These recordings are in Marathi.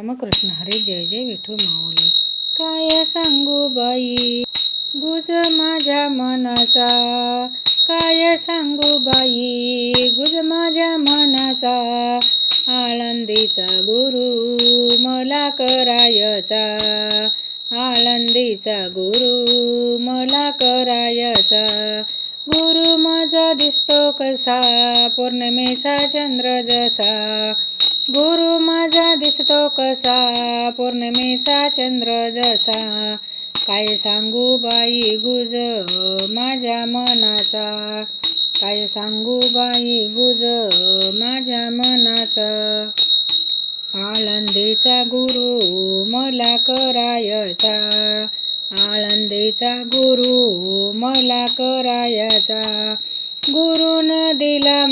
रामकृष्ण हरे जय जय विठू माऊली. काय सांगू बाई? गुज माझ्या मनाचा. काय सांगू बाई? गुज माझ्या मनाचा. आळंदीचा गुरु मला करायचा. आळंदीचा गुरु मला करायचा. गुरु माझा दिसतो कसा? पौर्णिमेचा चंद्र जसा. गुरु कसा पौर्णिमेचा चंद्र जसा. काय सांगू बाई गुज माझ्या मनाचा? काय सांगू बाई गुज माझ्या मनाचा? आळंदीचा गुरु मला करायचा. आळंदीचा गुरु मला करायचा. गुरुन दिला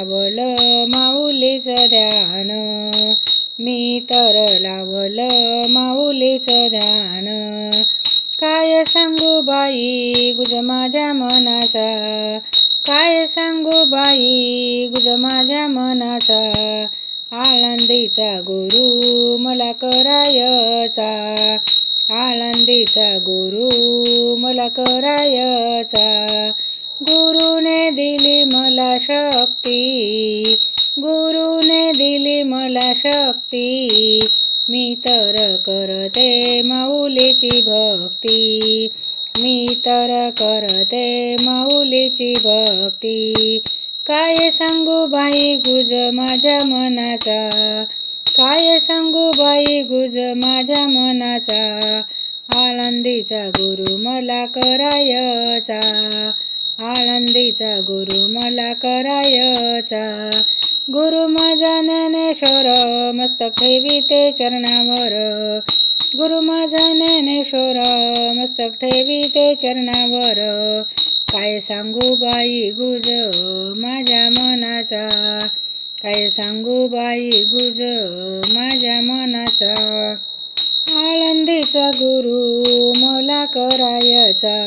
लावल माऊलीचं ध्यान. मी तर लावलं माऊलीचं ध्यान. काय सांगू बाई गुज माझ्या मनाचा? काय सांगू बाई गुज माझ्या मनाचा? आळंदीचा गुरु मला करायचा. आळंदीचा गुरु मला करायचा. गुरुने दिली मला शक्ती. करते माऊलीची भक्ती. काय सांगू बाई गुज माझ्या मनाचा? काय सांगू बाई गुज माझ्या मनाचा? आळंदीचा गुरु मला करायचा. आळंदीचा गुरु मला करायचा. गुरु माझा ज्ञानेश्वर मस्तक ठेवी ते चरणावर. गुरु माझा ज्ञानेश्वर मस्तक ठेवी ते चरणावर. काय सांगू बाई गुज माझ्या मनाचा? काय सांगू बाई गुज माझ्या मनाचा? आळंदीचा गुरु मला करायचा